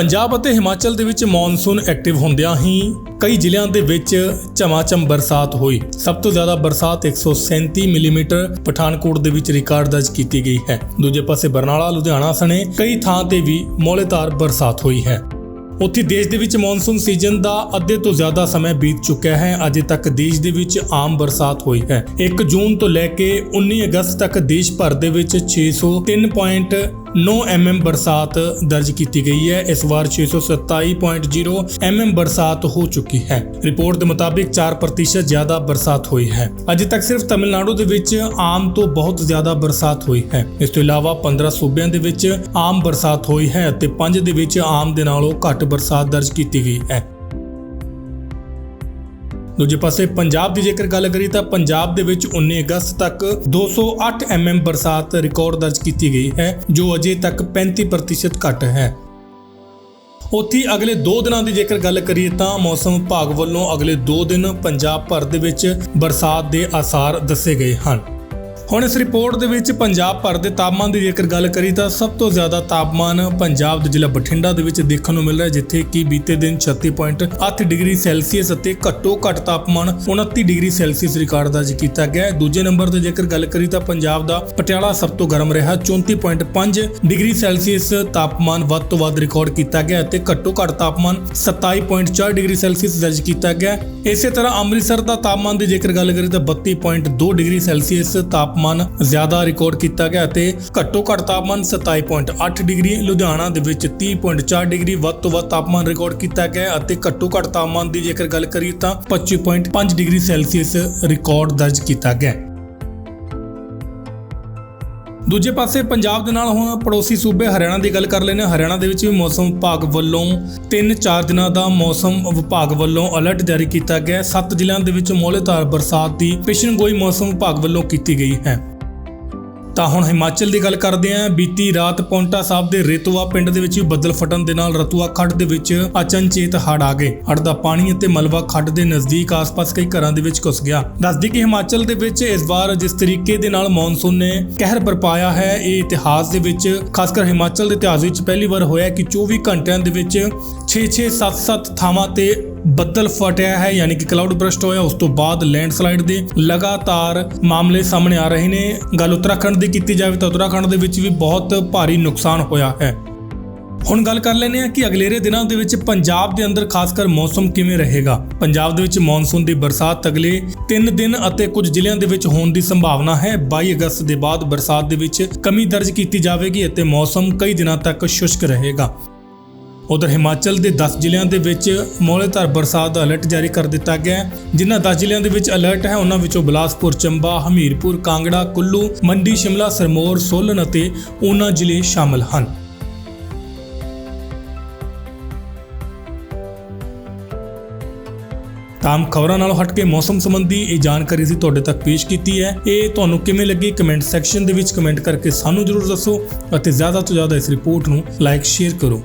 ਪੰਜਾਬ ਅਤੇ ਹਿਮਾਚਲ ਦੇ ਵਿੱਚ ਮੌਨਸੂਨ ਐਕਟਿਵ ਹੁੰਦਿਆਂ ਹੀ ਕਈ ਜ਼ਿਲ੍ਹਿਆਂ ਦੇ ਵਿੱਚ ਝਮਾਚਮ ਬਰਸਾਤ ਹੋਈ। ਸਭ ਤੋਂ ਜ਼ਿਆਦਾ ਬਰਸਾਤ 137 ਮਿਲੀਮੀਟਰ ਪਠਾਨਕੋਟ ਦੇ ਵਿੱਚ ਰਿਕਾਰਡ ਦਰਜ ਕੀਤੀ ਗਈ ਹੈ। ਦੂਜੇ ਪਾਸੇ ਬਰਨਾਲਾ, ਲੁਧਿਆਣਾ ਸਣੇ ਕਈ ਥਾਂ ਤੇ ਵੀ ਮੌਲੇਤਾਰ ਬਰਸਾਤ ਹੋਈ ਹੈ। ਉੱਥੇ ਦੇਸ਼ ਦੇ ਵਿੱਚ ਮੌਨਸੂਨ ਸੀਜ਼ਨ ਦਾ ਅੱਧੇ ਤੋਂ ਜ਼ਿਆਦਾ ਸਮਾਂ ਬੀਤ ਚੁੱਕਿਆ ਹੈ। ਅਜੇ ਤੱਕ ਦੇਸ਼ ਦੇ ਵਿੱਚ ਆਮ ਬਰਸਾਤ ਹੋਈ ਹੈ। 1 ਜੂਨ ਤੋਂ ਲੈ ਕੇ 19 ਅਗਸਤ ਤੱਕ ਦੇਸ਼ ਭਰ ਦੇ ਵਿੱਚ 603.9 mm ਬਰਸਾਤ ਦਰਜ ਕੀਤੀ ਗਈ ਹੈ। ਇਸ ਵਾਰ 627.0 mm ਬਰਸਾਤ ਹੋ ਚੁੱਕੀ ਹੈ। ਰਿਪੋਰਟ ਦੇ ਮੁਤਾਬਿਕ 4% ਜ਼ਿਆਦਾ ਬਰਸਾਤ ਹੋਈ ਹੈ। ਅਜੇ ਤੱਕ ਸਿਰਫ ਤਮਿਲਨਾਡੂ ਦੇ ਵਿੱਚ ਆਮ ਤੋਂ ਬਹੁਤ ਜ਼ਿਆਦਾ ਬਰਸਾਤ ਹੋਈ ਹੈ। ਇਸ ਤੋਂ ਇਲਾਵਾ 15 ਸੂਬਿਆਂ ਦੇ ਵਿੱਚ ਆਮ ਬਰਸਾਤ ਹੋਈ ਹੈ ਅਤੇ 5 ਦੇ ਵਿੱਚ ਆਮ ਦੇ ਨਾਲੋਂ ਘੱਟ ਬਰਸਾਤ ਦਰਜ ਕੀਤੀ ਗਈ ਹੈ। ਦੂਜੇ ਪਾਸੇ ਪੰਜਾਬ ਦੀ ਜੇਕਰ ਗੱਲ ਕਰੀ ਤਾਂ ਪੰਜਾਬ ਦੇ ਵਿੱਚ 19 ਅਗਸਤ ਤੱਕ 208 mm ਬਰਸਾਤ ਰਿਕਾਰਡ ਦਰਜ ਕੀਤੀ ਗਈ ਹੈ, ਜੋ ਅਜੇ ਤੱਕ 35% ਘੱਟ ਹੈ। ਉੱਥੇ ਅਗਲੇ 2 ਦਿਨਾਂ ਦੀ ਜੇਕਰ ਗੱਲ ਕਰੀਏ ਤਾਂ ਮੌਸਮ ਵਿਭਾਗ ਵੱਲੋਂ ਅਗਲੇ 2 ਦਿਨ ਪੰਜਾਬ ਭਰ ਦੇ ਵਿੱਚ ਬਰਸਾਤ ਦੇ ਆਸਾਰ ਦੱਸੇ ਗਏ ਹਨ। ਹੁਣ ਇਸ ਰਿਪੋਰਟ ਦੇ ਵਿੱਚ ਪੰਜਾਬ ਭਰ ਦੇ ਤਾਪਮਾਨ ਦੀ ਜੇਕਰ ਗੱਲ ਕਰੀ ਤਾਂ ਸਭ ਤੋਂ ਜ਼ਿਆਦਾ ਤਾਪਮਾਨ ਪੰਜਾਬ ਦੇ ਜ਼ਿਲ੍ਹਾ ਬਠਿੰਡਾ ਦੇ ਵਿੱਚ ਦੇਖਣ ਨੂੰ ਮਿਲ ਰਿਹਾ ਜਿੱਥੇ ਕਿ ਬੀਤੇ ਦਿਨ 36.8 ਡਿਗਰੀ ਸੈਲਸੀਅਸ ਅਤੇ ਘੱਟੋ ਘੱਟ ਤਾਪਮਾਨ 29 ਡਿਗਰੀ ਸੈਲਸੀਅਸ ਰਿਕਾਰਡ ਦਰਜ ਕੀਤਾ ਗਿਆ ਦੂਜੇ ਨੰਬਰ ਤੇ ਜੇਕਰ ਗੱਲ ਕਰੀ ਤਾਂ ਪੰਜਾਬ ਦਾ ਪਟਿਆਲਾ ਸਭ ਤੋਂ ਗਰਮ ਰਿਹਾ। 34.5 ਡਿਗਰੀ ਸੈਲਸੀਅਸ ਤਾਪਮਾਨ ਵੱਧ ਤੋਂ ਵੱਧ ਰਿਕਾਰਡ ਕੀਤਾ ਗਿਆ ਅਤੇ ਘੱਟੋ ਘੱਟ ਤਾਪਮਾਨ 27.4 ਡਿਗਰੀ ਸੈਲਸੀਅਸ ਦਰਜ ਕੀਤਾ ਗਿਆ ਇਸੇ ਤਰ੍ਹਾਂ ਅੰਮ੍ਰਿਤਸਰ ਦਾ ਤਾਪਮਾਨ ਦੀ ਜੇਕਰ ਗੱਲ ਕਰੀ ਤਾਂ 32.2 ਡਿਗਰੀ ਸੈਲਸੀਅਸ ਤਾਪਮਾਨ ਤਾਪਮਾਨ ਜ਼ਿਆਦਾ ਰਿਕਾਰਡ ਕੀਤਾ ਗਿਆ ਅਤੇ ਘੱਟੋ ਘੱਟ ਤਾਪਮਾਨ 27.8 ਡਿਗਰੀ, ਲੁਧਿਆਣਾ ਦੇ ਵਿੱਚ 30.4 ਡਿਗਰੀ ਵੱਧ ਤੋਂ ਵੱਧ ਤਾਪਮਾਨ ਰਿਕਾਰਡ ਕੀਤਾ ਗਿਆ ਅਤੇ ਘੱਟੋ ਘੱਟ ਤਾਪਮਾਨ ਦੀ ਜੇਕਰ ਗੱਲ ਕਰੀਏ ਤਾਂ 25.5 ਡਿਗਰੀ ਸੈਲਸੀਅਸ ਰਿਕਾਰਡ ਦਰਜ ਕੀਤਾ ਗਿਆ। ਦੂਜੇ ਪਾਸੇ ਪੰਜਾਬ ਦੇ ਨਾਲ ਹੁਣ ਪੜੋਸੀ ਸੂਬੇ ਹਰਿਆਣਾ ਦੀ ਗੱਲ ਕਰ ਲੈਂਦੇ ਹਾਂ। ਹਰਿਆਣਾ ਦੇ ਵਿੱਚ ਵੀ ਮੌਸਮ ਵਿਭਾਗ ਵੱਲੋਂ 3-4 ਦਿਨਾਂ ਦਾ ਮੌਸਮ ਵਿਭਾਗ ਵੱਲੋਂ ਅਲਰਟ ਜਾਰੀ ਕੀਤਾ ਗਿਆ ਹੈ। 7 ਜ਼ਿਲ੍ਹਿਆਂ ਦੇ ਵਿੱਚ ਮੌਲੇਦਾਰ ਬਰਸਾਤ ਦੀ ਪੇਸ਼ਨਗੋਈ ਮੌਸਮ ਵਿਭਾਗ ਵੱਲੋਂ ਕੀਤੀ ਗਈ ਹੈ। ਤਾਂ ਹੁਣ ਹਿਮਾਚਲ ਦੀ ਗੱਲ ਕਰਦੇ ਆਂ ਬੀਤੀ ਰਾਤ ਪੌਂਟਾ ਸਾਹਿਬ ਦੇ ਰੇਤੂਆ ਪਿੰਡ ਦੇ ਵਿੱਚ ਵੀ ਬੱਦਲ ਫਟਣ ਦੇ ਨਾਲ ਰਤੂਆ ਖੱਡ ਦੇ ਵਿੱਚ ਅਚਨਚੇਤ ਹੜ ਆ ਗਏ। ਹੜ ਦਾ ਪਾਣੀ ਅਤੇ ਮਲਬਾ ਖੱਡ ਦੇ ਨਜ਼ਦੀਕ ਆਸ-ਪਾਸ ਕਈ ਘਰਾਂ ਦੇ ਵਿੱਚ ਘੁਸ ਗਿਆ। ਦੱਸਦੀ ਕਿ ਹਿਮਾਚਲ ਦੇ ਵਿੱਚ ਇਸ ਵਾਰ ਜਿਸ ਤਰੀਕੇ ਦੇ ਨਾਲ ਮੌਨਸੂਨ ਨੇ ਕਹਿਰ ਬਰਪਾਇਆ ਹੈ, ਇਹ ਇਤਿਹਾਸ ਦੇ ਵਿੱਚ ਖਾਸ ਕਰ ਹਿਮਾਚਲ ਦੇ ਇਤਿਹਾਸ ਵਿੱਚ ਪਹਿਲੀ ਵਾਰ ਹੋਇਆ ਕਿ 24 ਘੰਟਿਆਂ ਦੇ ਵਿੱਚ 6-6 7-7 ਥਾਵਾਂ ਤੇ ਬੱਦਲ ਫਟਿਆ ਹੈ, ਯਾਨੀ ਕਿ ਕਲਾਉਡ ਬਰਸਟ ਹੋਇਆ। ਉਸ ਤੋਂ ਬਾਅਦ ਲੈਂਡਸਲਾਈਡ ਦੇ ਲਗਾਤਾਰ ਮਾਮਲੇ ਸਾਹਮਣੇ ਆ ਰਹੇ ਨੇ। ਗੱਲ ਉੱਤਰਾਖੰਡ ਦੀ ਕੀਤੀ ਜਾਵੇ ਤਾਂ ਉੱਤਰਾਖੰਡ ਦੇ ਵਿੱਚ ਵੀ ਬਹੁਤ ਭਾਰੀ ਨੁਕਸਾਨ ਹੋਇਆ ਹੈ। ਹੁਣ ਗੱਲ ਕਰ ਲੈਂਦੇ ਹਾਂ ਕਿ ਅਗਲੇਰੇ ਦਿਨਾਂ ਦੇ ਵਿੱਚ ਪੰਜਾਬ ਦੇ ਅੰਦਰ ਖਾਸ ਕਰ ਮੌਸਮ ਕਿਵੇਂ ਰਹੇਗਾ। ਪੰਜਾਬ ਦੇ ਵਿੱਚ ਮੌਨਸੂਨ ਦੀ ਬਰਸਾਤ ਅਗਲੇ 3 ਦਿਨ ਅਤੇ ਕੁਝ ਜ਼ਿਲ੍ਹਿਆਂ ਦੇ ਵਿੱਚ ਹੋਣ ਦੀ ਸੰਭਾਵਨਾ ਹੈ। 22 ਅਗਸਤ ਦੇ ਬਾਅਦ ਬਰਸਾਤ ਦੇ ਵਿੱਚ ਕਮੀ ਦਰਜ ਕੀਤੀ ਜਾਵੇਗੀ ਅਤੇ ਮੌਸਮ ਕਈ ਦਿਨਾਂ ਤੱਕ ਸ਼ੁਸ਼ਕ ਰਹੇਗਾ। ਉਧਰ ਹਿਮਾਚਲ ਦੇ 10 ਜ਼ਿਲ੍ਹਿਆਂ ਦੇ ਵਿੱਚ ਮੌਲੇਧਾਰ ਬਰਸਾਤ ਦਾ ਅਲਰਟ ਜਾਰੀ ਕਰ ਦਿੱਤਾ ਗਿਆ ਹੈ। ਜਿਨ੍ਹਾਂ 10 ਜ਼ਿਲ੍ਹਿਆਂ ਦੇ ਵਿੱਚ ਅਲਰਟ ਹੈ, ਉਹਨਾਂ ਵਿੱਚੋਂ ਬਿਲਾਸਪੁਰ, ਚੰਬਾ, ਹਮੀਰਪੁਰ, ਕਾਂਗੜਾ, ਕੁੱਲੂ, ਮੰਡੀ, ਸ਼ਿਮਲਾ, ਸਰਮੌਰ, ਸੋਲਨ ਅਤੇ ਊਨਾ ਜ਼ਿਲ੍ਹੇ ਸ਼ਾਮਲ ਹਨ। ਤਾਮ ਖਬਰਾਂ ਨਾਲੋਂ ਹਟ ਕੇ ਮੌਸਮ ਸੰਬੰਧੀ ਇਹ ਜਾਣਕਾਰੀ ਸੀ ਤੁਹਾਡੇ ਤੱਕ ਪੇਸ਼ ਕੀਤੀ ਹੈ। ਇਹ ਤੁਹਾਨੂੰ ਕਿਵੇਂ ਲੱਗੀ ਕਮੈਂਟ ਸੈਕਸ਼ਨ ਦੇ ਵਿੱਚ ਕਮੈਂਟ ਕਰਕੇ ਸਾਨੂੰ ਜਰੂਰ ਦੱਸੋ ਅਤੇ ਜ਼ਿਆਦਾ ਤੋਂ ਜ਼ਿਆਦਾ ਇਸ ਰਿਪੋਰਟ ਨੂੰ ਲਾਈਕ, ਸ਼ੇਅਰ ਕਰੋ।